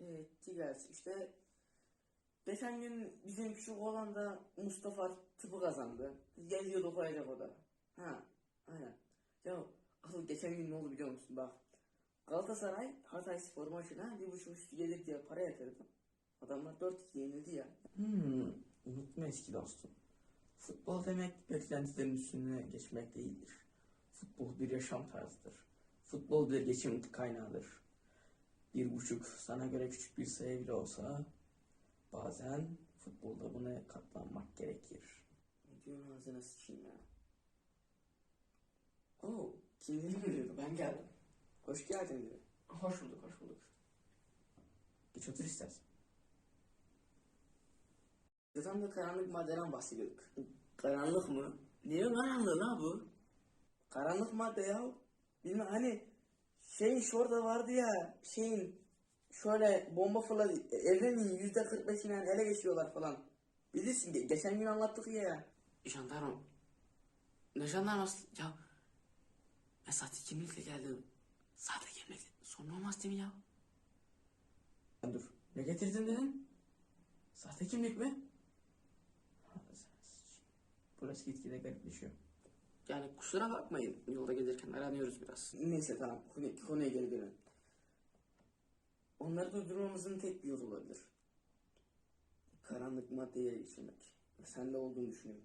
Evet Tigers işte geçen gün bizim küçük olan da Mustafa tıpı kazandı. Geziyor okuyacak o da. Ha aynen. Ya asıl geçen gün ne oldu biliyor musun bak. Galatasaray Hatay Spor maçına bir buçuk üstü gelir diye para yatırdı. Adamlar 4-2 yenildi ya. Hmm, unutma eski dostum. Futbol demek beklentilerin üstüne geçmek değildir. Futbol bir yaşam tarzıdır. Futbol bir geçim kaynağıdır. Bir buçuk sana göre küçük bir sayı bile olsa bazen futbolda buna katlanmak gerekir. Ne diyorsun ağzına sıçayım ya? Oo, kimleri görüyordu? Ben geldim. Hoş geldin dedi. Hoş bulduk, hoş bulduk. Geç otur istersen. Tam da karanlık maddeden bahsediyorduk. Karanlık mı? Niye karanlığı la bu? Karanlık madde ya. Bilmem hani şeyin şurada vardı ya şeyin şöyle bomba fırladı. Evrenin yüzde kırk beşinden ele geçiyorlar falan. Bilirsin ge- geçen gün anlattık ya. Jandarma. Ne jandarması? Ya. Ben sahte kimlikle geldim. Sahte kimlik. Sorun olmaz değil mi ya? Lan Dur. Ne getirdin dedin? Sahte kimlik mi? Burası gitgide garipleşiyor. Yani kusura bakmayın. Yolda gelirken aranıyoruz biraz. Neyse tamam konu, konuya geri dönelim. Onları durdurmamızın tek bir yolu olabilir. Karanlık maddeyi ele geçirmek. Ve sende olduğunu düşünüyorum.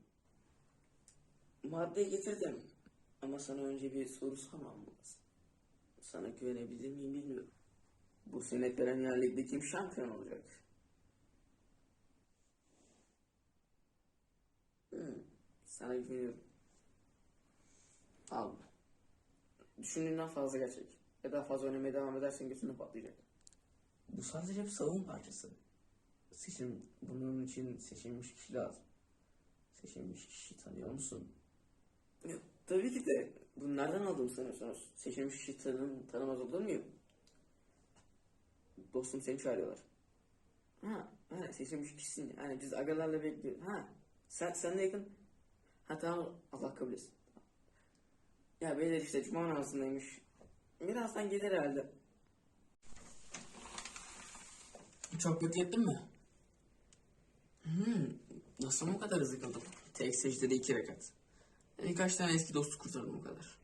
Maddeyi getirdim. Ama sana önce bir soru sormam lazım. Sana güvenebilir miyim bilmiyorum. Bu sene Premier Lig'de kim şampiyon olacak? Hmm, sana güveniyorum. Al. Düşündüğünden fazla gerçek. Ya daha fazla oynamaya devam edersen götüne patlayacak. Bu sadece bir savun parçası. Seçim, bunun için seçilmiş kişi lazım. Seçilmiş kişi tanıyor musun? Ya, tabii ki de. Bunu nereden aldığımı sanıyorsunuz? Seçilmiş kişi tanım, tanımaz olur muyum? Dostum seni çağırıyorlar. Ha, ha seçilmiş kişisin. Yani biz agalarla bekliyoruz. Ha, sen, sen de yakın. Ha tamam, Allah kabul etsin. Ya beyler işte cuma namazındaymış. Birazdan gelir herhalde. Çok beklettin mi? Hmm, nasıl bu kadar hızlı kaldım? Tek secdede iki rekat. Birkaç tane eski dostu kurtardım o kadar.